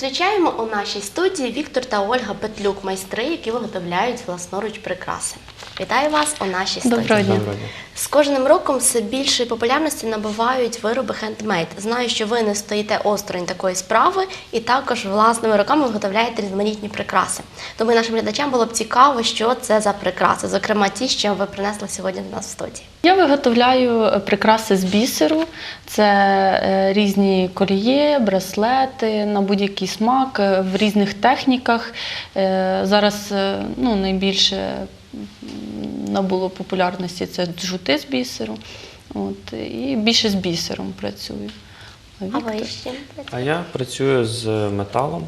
Зустрічаємо у нашій студії Віктор та Ольга Петлюк, майстри, які виготовляють власноруч прикраси. Вітаю вас у нашій студії. Доброго дня. З кожним роком все більшої популярності набувають вироби хендмейд. Знаю, що ви не стоїте осторонь такої справи і також власними руками виготовляєте різноманітні прикраси. Тому нашим глядачам було б цікаво, що це за прикраси, зокрема ті, що ви принесли сьогодні до нас в студії. Я виготовляю е, прикраси з бісеру. Це е, різні коліє, браслети на будь-який смак е, в різних техніках. Зараз ну, найбільше набуло популярності це джути з бісеру. От, і більше з бісером працюю. А Віктор? ви з чим? А я працюю з металом,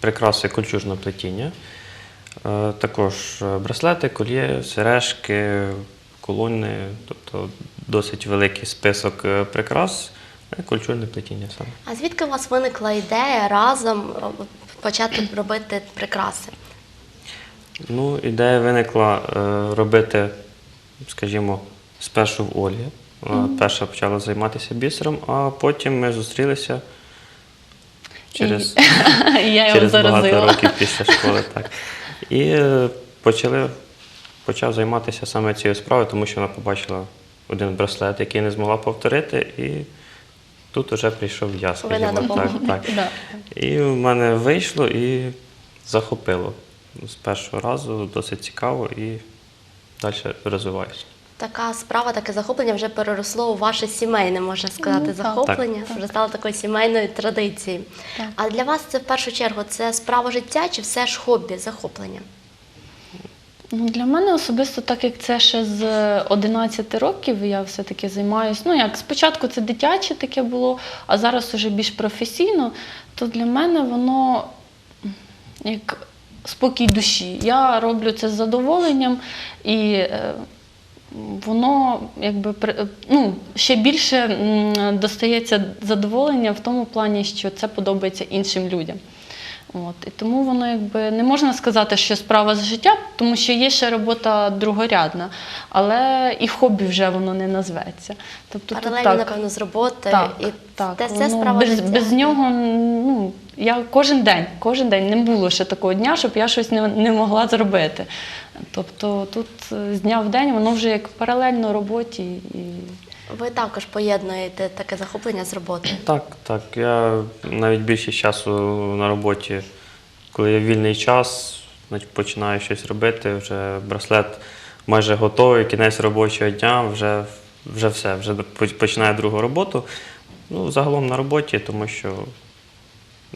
прикраси кольчужного плетіння. Також браслети, кольє, сережки, колони, тобто досить великий список е, прикрас, е, кольчужне плетіння саме. А звідки у вас виникла ідея разом е, почати робити прикраси? Ну, ідея виникла робити, скажімо, спершу в. Вона перша почала займатися бісером, а потім ми зустрілися через. Його через багато років після школи. Так. І почали, почав займатися саме цією справою, тому що вона побачила один браслет, який не змогла повторити, і тут вже прийшов я, скажімо так. так. Да. І в мене вийшло і захопило. З першого разу досить цікаво і далі розвиваюся. Така справа, таке захоплення вже переросло у ваше сімейне, можна сказати, Ну, так. захоплення. Так, Вже стало такою сімейною традицією. Так. А для вас це в першу чергу це справа життя чи все ж хобі, захоплення? Ну, для мене особисто, так як це ще з 11 років, я все-таки займаюся. Ну, як спочатку це дитяче таке було, а зараз уже більш професійно, то для мене воно як спокій душі. Я роблю це з задоволенням і. е, Воно якби при- ну, ще більше достається задоволення в тому плані, що це подобається іншим людям. От. І тому воно якби не можна сказати, що справа з життя, тому що є ще робота другорядна, але і хобі вже воно не назветься. Тобто тут так, напевно, з роботою. так, і так, це, це воно справа без, життя. без нього ну, я кожен день, кожен день не було ще такого дня, щоб я щось не, не могла зробити. Тобто тут е, з дня в день воно вже як паралельно роботі. І... Ви також поєднуєте таке захоплення з роботою. Так, так. Я навіть більшість часу на роботі, коли є вільний час, починаю щось робити, вже браслет майже готовий, кінець робочого дня, вже, вже все, вже починаю другу роботу. Ну, загалом на роботі, тому що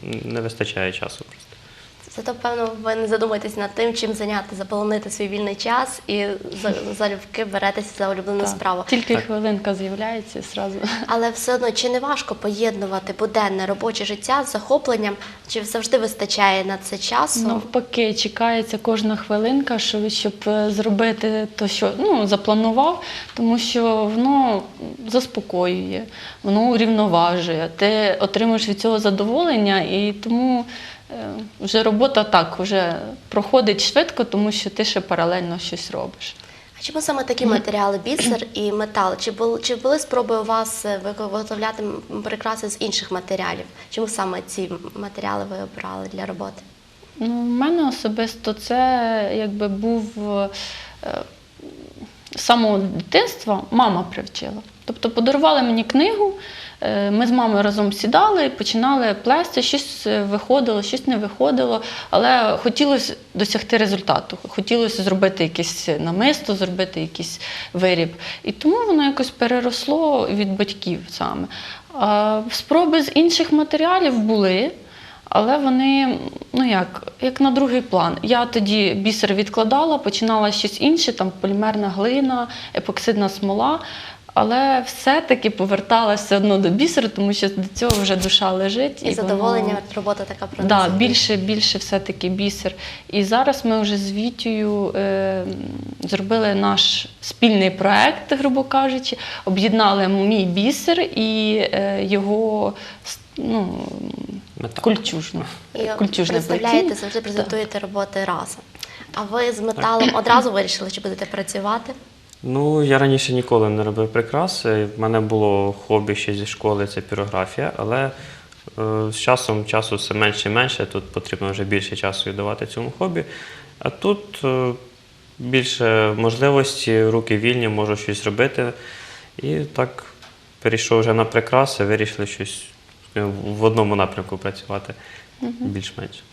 не вистачає часу просто. Зато, певно, ви не задумуєтесь над тим, чим зайняти, заполонити свій вільний час і за- залюбки беретеся за улюблену Так, справу. Тільки хвилинка з'являється і зразу. Але все одно чи не важко поєднувати буденне робоче життя з захопленням? Чи завжди вистачає на це часу? Навпаки, чекається кожна хвилинка, що- щоб е, зробити те, що ну, запланував, тому що воно заспокоює, воно урівноважує. Ти отримуєш від цього задоволення, і тому вже робота так вже проходить швидко, тому що ти ще паралельно щось робиш. А чому саме такі матеріали бісер і метал? Чи були чи були спроби у вас е, виготовляти прикраси з інших матеріалів? Чому саме ці матеріали ви обрали для роботи? Ну, в мене особисто це якби був е, з самого дитинства мама привчила. Тобто подарували мені книгу, е, ми з мамою разом сідали починали плести, щось е, виходило, щось не виходило, але хотілося досягти результату. Хотілося зробити якесь намисто, зробити якийсь виріб. І тому воно якось переросло від батьків саме. А спроби з інших матеріалів були. Але вони, ну як, як на другий план. Я тоді бісер відкладала, починала щось інше, там полімерна глина, епоксидна смола. Але все-таки поверталася одно до бісеру, тому що до цього вже душа лежить. І, воно- задоволення робота така Да, приносить? більше, більше все-таки бісер. І зараз ми вже з Вітєю е, зробили наш спільний проект, грубо кажучи, об'єднали мій бісер і е, його ну, кульчужну. І кульчужне представляєте, завжди презентуєте роботи разом. А ви з металом одразу вирішили, що будете працювати? Ну, я раніше ніколи не робив прикраси. В мене було хобі ще зі школи це пірографія, але Е, З часом часу все менше і менше, тут потрібно вже більше часу віддавати цьому хобі. А тут е, більше можливості, руки вільні, можу щось робити. І так перейшов вже на прикраси, вирішили щось е, в одному напрямку працювати більш-менш.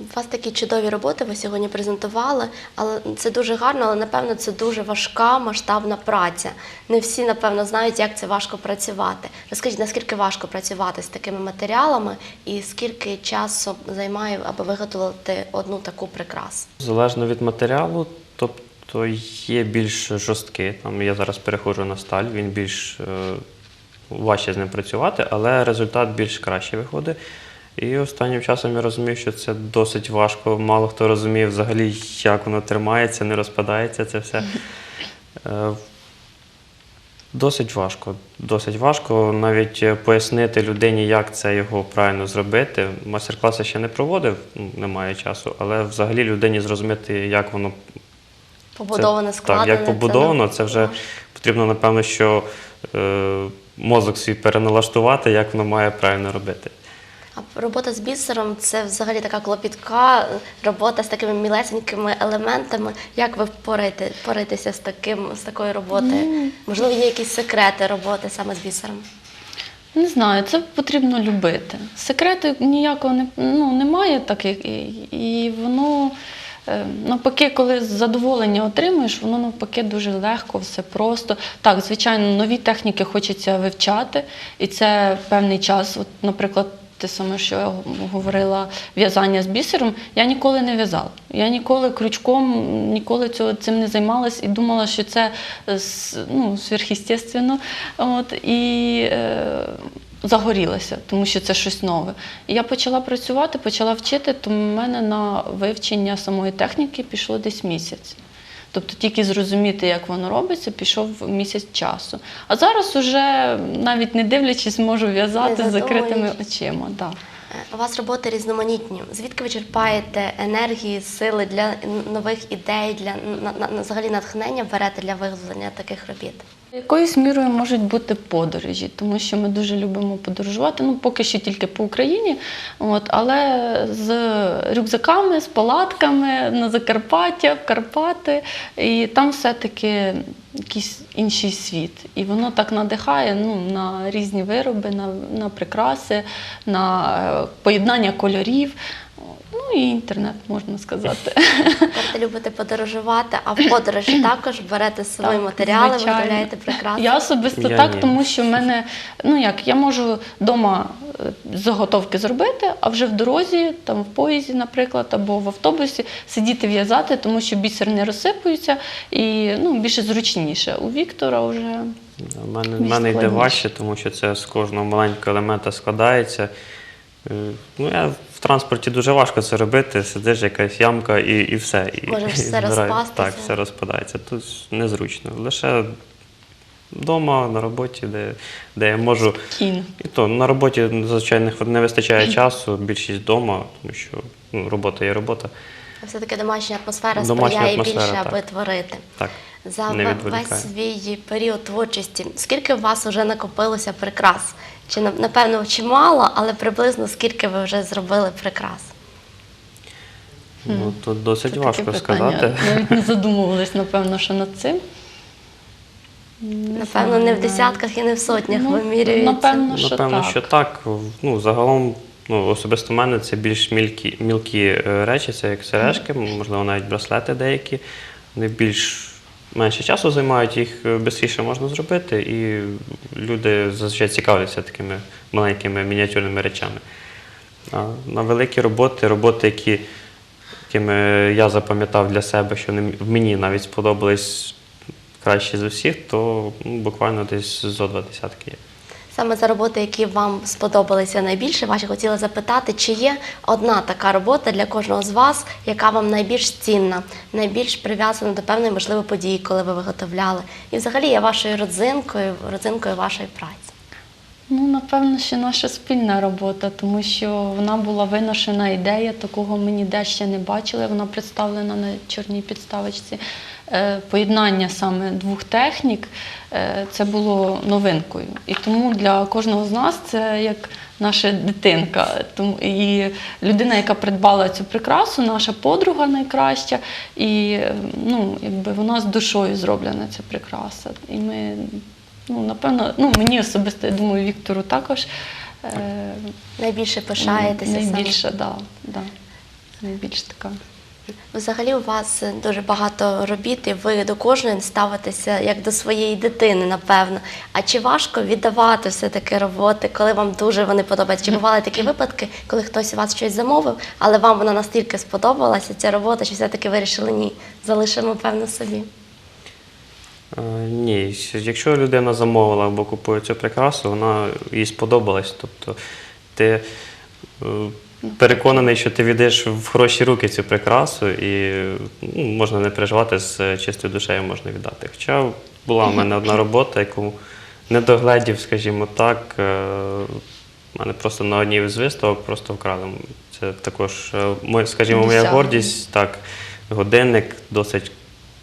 У вас такі чудові роботи ви сьогодні презентували, але це дуже гарно, але напевно це дуже важка масштабна праця. Не всі, напевно, знають, як це важко працювати. Розкажіть, наскільки важко працювати з такими матеріалами і скільки часу займає, аби виготовити одну таку прикрасу? Залежно від матеріалу, тобто є більш жорсткий. Там я зараз переходжу на сталь, він більш е, важче з ним працювати, але результат більш кращий виходить. І останнім часом я розумів, що це досить важко. Мало хто розуміє взагалі, як воно тримається, не розпадається це все. Е, Досить важко. Досить важко навіть е, пояснити людині, як це його правильно зробити. Майстер-класи ще не проводив, немає часу, але взагалі людині зрозуміти, як воно Побудоване це, складене. Так, як побудовано, це вже потрібно, напевно, що е, мозок свій переналаштувати, як воно має правильно робити. А робота з бісером це взагалі така клопітка робота з такими мілесенькими елементами. Як ви впораєте, впораєтеся з таким з такою роботою? Можливо, є якісь секрети роботи саме з бісером? Не знаю, це потрібно любити. Секрету ніякого не, ну, немає таких, і, і воно е, навпаки, коли задоволення отримуєш, воно навпаки дуже легко, все просто. Так, звичайно, нові техніки хочеться вивчати, і це певний час. От, наприклад, те саме, що я говорила, в'язання з бісером, я ніколи не в'язала. Я ніколи крючком, ніколи цього, цим не займалась і думала, що це е, ну, сверхъестественно. От, і е, загорілася, тому що це щось нове. І я почала працювати, почала вчити, то в мене на вивчення самої техніки пішло десь місяць. Тобто тільки зрозуміти, як воно робиться, пішов місяць часу. А зараз уже навіть не дивлячись, можу в'язати з закритими очима. Да. Е, У вас роботи різноманітні. Звідки ви черпаєте енергії, сили для нових ідей, для на, на, на- взагалі натхнення берете для виготовлення таких робіт? Якоюсь мірою можуть бути подорожі, тому що ми дуже любимо подорожувати. Ну, поки що тільки по Україні, от, але з рюкзаками, з палатками на Закарпаття, в Карпати. І там все-таки якийсь інший світ. І воно так надихає ну, на різні вироби, на, на прикраси, на е, поєднання кольорів. Ну і інтернет, можна сказати. Тобто любите подорожувати, а в подорожі також берете з собою Так, матеріали, звичайно. виготовляєте прекрасно. Я особисто Я так, ні. тому що в мене, ну як, я можу вдома заготовки зробити, а вже в дорозі, там в поїзді, наприклад, або в автобусі сидіти в'язати, тому що бісер не розсипується і ну, більше зручніше. У Віктора вже У мене, в мене йде важче, тому що це з кожного маленького елемента складається. Е, Ну, я транспорті дуже важко це робити, сидиш якась ямка і, і все. І, Може і все збирає- розпастися. Так, все розпадається. Тут незручно. Лише вдома, на роботі, де, де я можу. кін. І то на роботі зазвичай не, вистачає часу, більшість вдома, тому що ну, робота є робота. Все-таки домашня атмосфера Домашня сприяє атмосфера, більше, так. аби творити. Так, За не весь свій період творчості, скільки у вас вже накопилося прикрас? Чи напевно чимало, але приблизно скільки ви вже зробили прикрас? ну, тут досить Це важко таке питання. сказати. Навіть не задумувались, напевно, що над цим. Не Напевно, не в десятках і не в сотнях Ну, вимірюється. напевно, що Напевно, так. що так. Ну, загалом, ну, особисто в мене це більш мілкі, мілкі е, речі, це як сережки, можливо, навіть браслети деякі. Вони більш менше часу займають, їх швидше можна зробити, і люди зазвичай цікавляться такими маленькими мініатюрними речами. А на великі роботи, роботи, які, якими я запам'ятав для себе, що мені навіть сподобались краще з усіх, то ну, буквально десь зо два десятки є. Саме за роботи, які вам сподобалися найбільше, ваші хотіла запитати, чи є одна така робота для кожного з вас, яка вам найбільш цінна, найбільш прив'язана до певної можливо події, коли ви виготовляли, і взагалі є вашою родзинкою, родзинкою вашої праці. Ну, напевно, що наша спільна робота, тому що вона була виношена ідея, такого ми ніде ще не бачили. Вона представлена на чорній підставочці. Е, поєднання саме двох технік е, це було новинкою. І тому для кожного з нас це як наша дитинка. І людина, яка придбала цю прикрасу, наша подруга найкраща, і ну, якби вона з душою зроблена ця прикраса. І ми, ну, напевно, ну, мені особисто, я думаю, Віктору також. Е, Найбільше пишаєтеся найбільше, да, да, найбільш така. Взагалі у вас дуже багато робіт, і ви до кожної ставитеся як до своєї дитини, напевно. А чи важко віддавати все-таки роботи, коли вам дуже вони подобаються? Чи бували такі випадки, коли хтось у вас щось замовив, але вам вона настільки сподобалася, ця робота, що все-таки вирішили ні, залишимо певно собі? Е, Ні, якщо людина замовила або купує цю прикрасу, вона їй сподобалась. Тобто ти е, переконаний, що ти віддаєш в хороші руки цю прикрасу, і ну, можна не переживати з чистою душею можна віддати. Хоча була в мене одна робота, яку не догледів, скажімо так. е, мене просто на одній з виставок просто вкрали. Це також, е, скажімо, моя гордість. Так, годинник досить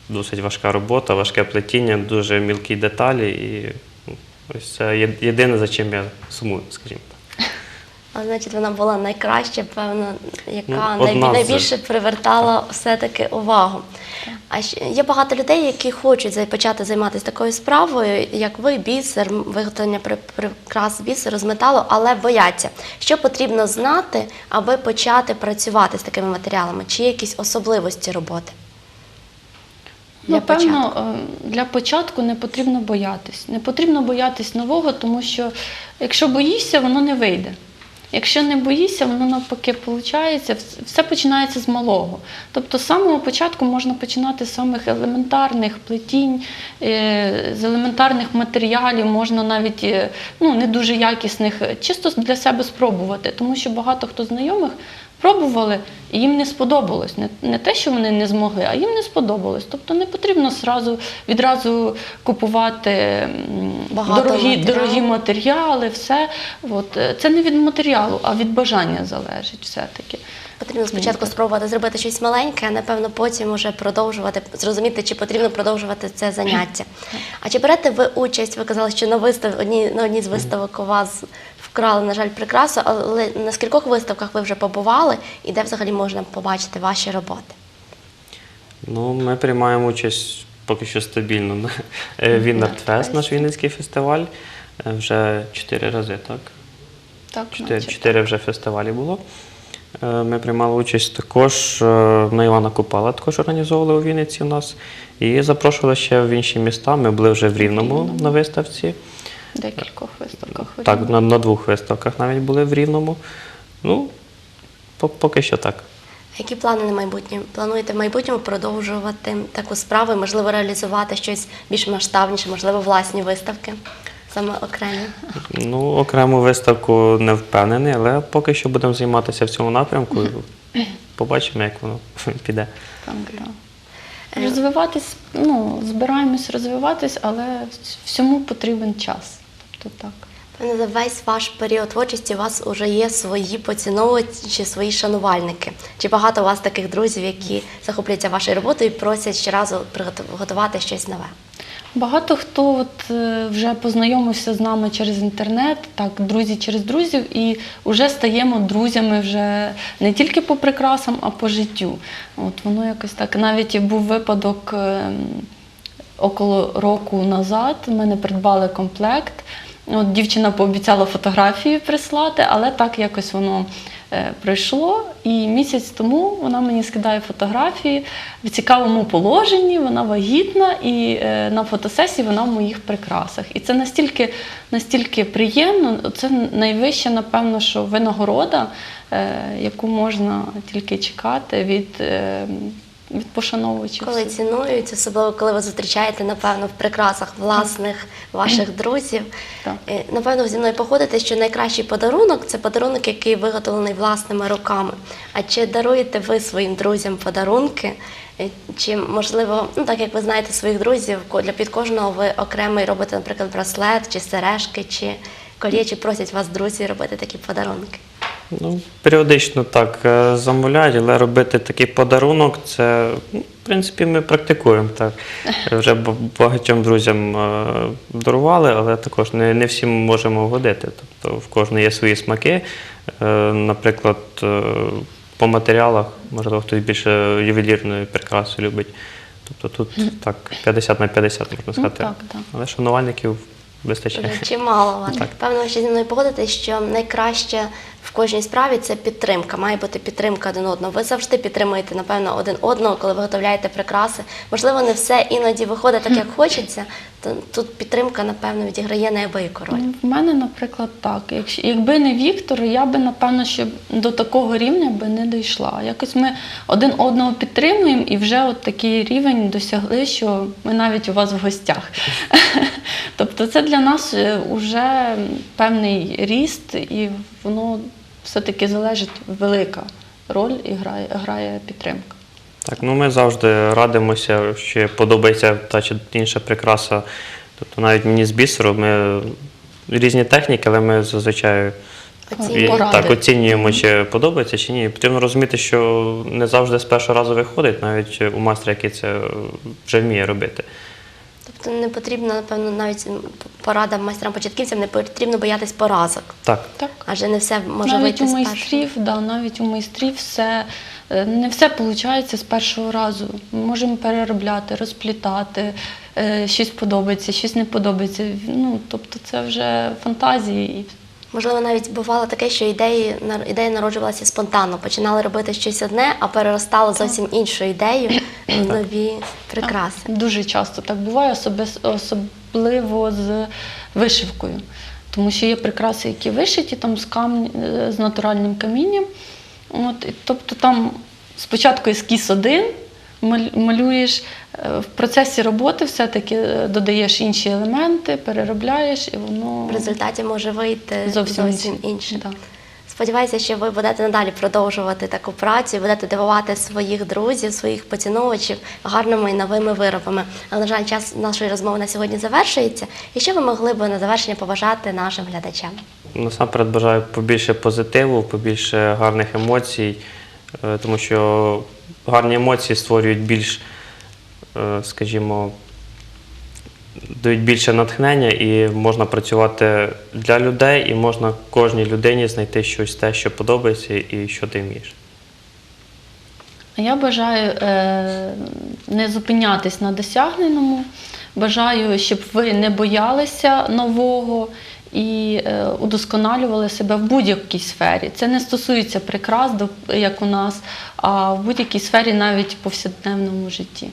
досить важка робота, важке плетіння, дуже мілкі деталі. І ну, ось це єдине, за чим я сумую, скажімо так. А значить, вона була найкраща, певно, яка Ну, одна найбільше привертала все-таки увагу. А ще є багато людей, які хочуть почати займатися такою справою, як ви, бісер, виготовлення при- прикрас бісеру з металу, але бояться. Що потрібно знати, аби почати працювати з такими матеріалами? Чи є якісь особливості роботи? Для Напевно, початку. е, для початку не потрібно боятись. Не потрібно боятись нового, тому що якщо боїшся, воно не вийде. Якщо не боїшся, воно навпаки виходить, все починається з малого. Тобто з самого початку можна починати з самих елементарних плетінь, е, з елементарних матеріалів, можна навіть е, ну, не дуже якісних, чисто для себе спробувати, тому що багато хто знайомих пробували, і їм не сподобалось. Не, не те, що вони не змогли, а їм не сподобалось. Тобто не потрібно сразу, відразу купувати Багато дорогі, матеріалу. дорогі матеріали, все. От. е, Це не від матеріалу, а від бажання залежить все-таки. Потрібно спочатку спробувати зробити щось маленьке, а напевно потім уже продовжувати, зрозуміти, чи потрібно продовжувати це заняття. А чи берете ви участь? Ви казали, що на вистав одній на одній з виставок у вас вкрали, на жаль, прикрасу, але на скількох виставках ви вже побували і де взагалі можна побачити ваші роботи? Ну, ми приймаємо участь поки що стабільно е, Віннертфест, наш Вінницький фестиваль. Е, Вже чотири рази, так? Так, Чотири, чотири вже фестивалі було. Е, Ми приймали участь також на Івана Купала, також організовували у Вінниці у нас. І запрошували ще в інші міста. Ми були вже в Рівному на виставці. Декількох виставках. Так, на, на двох виставках навіть були в Рівному. Ну, по- поки що так. Які плани на майбутнє? Плануєте в майбутньому продовжувати таку справу, і, можливо, реалізувати щось більш масштабніше, можливо, власні виставки, саме окремі? Ну, окрему виставку не впевнений, але поки що будемо займатися в цьому напрямку. Побачимо, як воно піде. Так, да. Е, Розвиватись, ну, збираємось розвиватись, але всьому потрібен час. Тобто так. За весь ваш період творчості у вас вже є свої поціновувачі, свої шанувальники. Чи багато у вас таких друзів, які захоплюються вашою роботою і просять щоразу приготувати щось нове? Багато хто от, е, вже познайомився з нами через інтернет, так, друзі через друзів, і вже стаємо друзями вже не тільки по прикрасам, а по життю. От воно якось так. Навіть був випадок ем, около року назад. Ми не придбали комплект. От дівчина пообіцяла фотографії прислати, але так якось воно е, пройшло. І місяць тому вона мені скидає фотографії в цікавому положенні, вона вагітна, і е, на фотосесії вона в моїх прикрасах. І це настільки, настільки приємно, це найвища, напевно, що винагорода, е, яку можна тільки чекати від, е, від пошановувачів. Коли цінують, особливо коли ви зустрічаєте, напевно, в прикрасах власних ваших друзів. Так. Е, Напевно, зі мною походите, що найкращий подарунок це подарунок, який виготовлений власними руками. А чи даруєте ви своїм друзям подарунки? Е, Чи можливо, ну так як ви знаєте своїх друзів, для під кожного ви окремий робите, наприклад, браслет, чи сережки, чи колє, чи просять вас друзі робити такі подарунки? Ну, періодично так е, замовляють, але робити такий подарунок, це, ну, в принципі, ми практикуємо так. Вже багатьом друзям е, дарували, але також не, не всім можемо вгодити. Тобто в кожного є свої смаки. Е, Наприклад, по матеріалах, можливо, хтось більше ювелірної прикраси любить. Тобто тут так 50 на 50, можна сказати. так, так. Але шанувальників вистачає. Чимало. Так. Певно, ще зі мною погодитесь, що найкраще в кожній справі це підтримка. Має бути підтримка один одного. Ви завжди підтримуєте, напевно, один одного, коли виготовляєте прикраси. Можливо, не все іноді виходить так, як хочеться. То тут підтримка, напевно, відіграє неабияку роль. В мене, наприклад, так. Якщо, якби не Віктор, я би, напевно, що до такого рівня би не дійшла. Якось ми один одного підтримуємо і вже от такий рівень досягли, що ми навіть у вас в гостях. Тобто це для нас вже певний ріст, і воно все-таки залежить велика роль і грає, грає підтримка. Так, ну ми завжди радимося, що подобається та чи інша прикраса. Тобто навіть мені з бісеру ми різні техніки, але ми зазвичай і, так, оцінюємо, чи подобається, чи ні. Потрібно розуміти, що не завжди з першого разу виходить, навіть у майстра, який це вже вміє робити. Не потрібно, напевно, навіть порада майстрам-початківцям, не потрібно боятись поразок. Так, Так. Адже не все може навіть вийти у з майстрів, да, навіть у майстрів все е, не все виходить з першого разу. Ми можемо переробляти, розплітати, е, щось подобається, щось не подобається. Ну, тобто це вже фантазії. Можливо, навіть бувало таке, що ідеї ідея народжувалася спонтанно. Починали робити щось одне, а переростало зовсім іншу ідею в нові прикраси. Дуже часто так буває, особливо з вишивкою. Тому що є прикраси, які вишиті там з, камінь, е, з натуральним камінням. От, тобто там спочатку ескіз один, малюєш, е, в процесі роботи все-таки е, додаєш інші елементи, переробляєш, і воно В результаті може вийти зовсім, зовсім, інше. Да. Сподіваюся, що ви будете надалі продовжувати таку працю, будете дивувати своїх друзів, своїх поціновувачів гарними і новими виробами. Але, на жаль, час нашої розмови на сьогодні завершується. І що ви могли б на завершення побажати нашим глядачам? насамперед бажаю побільше позитиву, побільше гарних емоцій, е, тому що гарні емоції створюють більш, е, скажімо, дають більше натхнення і можна працювати для людей, і можна кожній людині знайти щось те, що подобається і що ти вмієш. Я бажаю е, не зупинятись на досягненому. Бажаю, щоб ви не боялися нового і е, удосконалювали себе в будь-якій сфері. Це не стосується прикрас, як у нас, а в будь-якій сфері, навіть в повсякденному житті.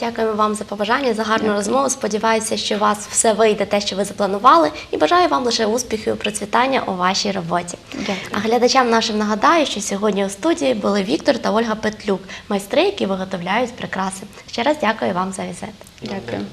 Дякуємо вам за побажання, за гарну розмову. Сподіваюся, що у вас все вийде те, що ви запланували, і бажаю вам лише успіхів і процвітання у вашій роботі. Дякую. А глядачам нашим нагадаю, що сьогодні у студії були Віктор та Ольга Петлюк, майстри, які виготовляють прикраси. Ще раз дякую вам за візит. Дякую.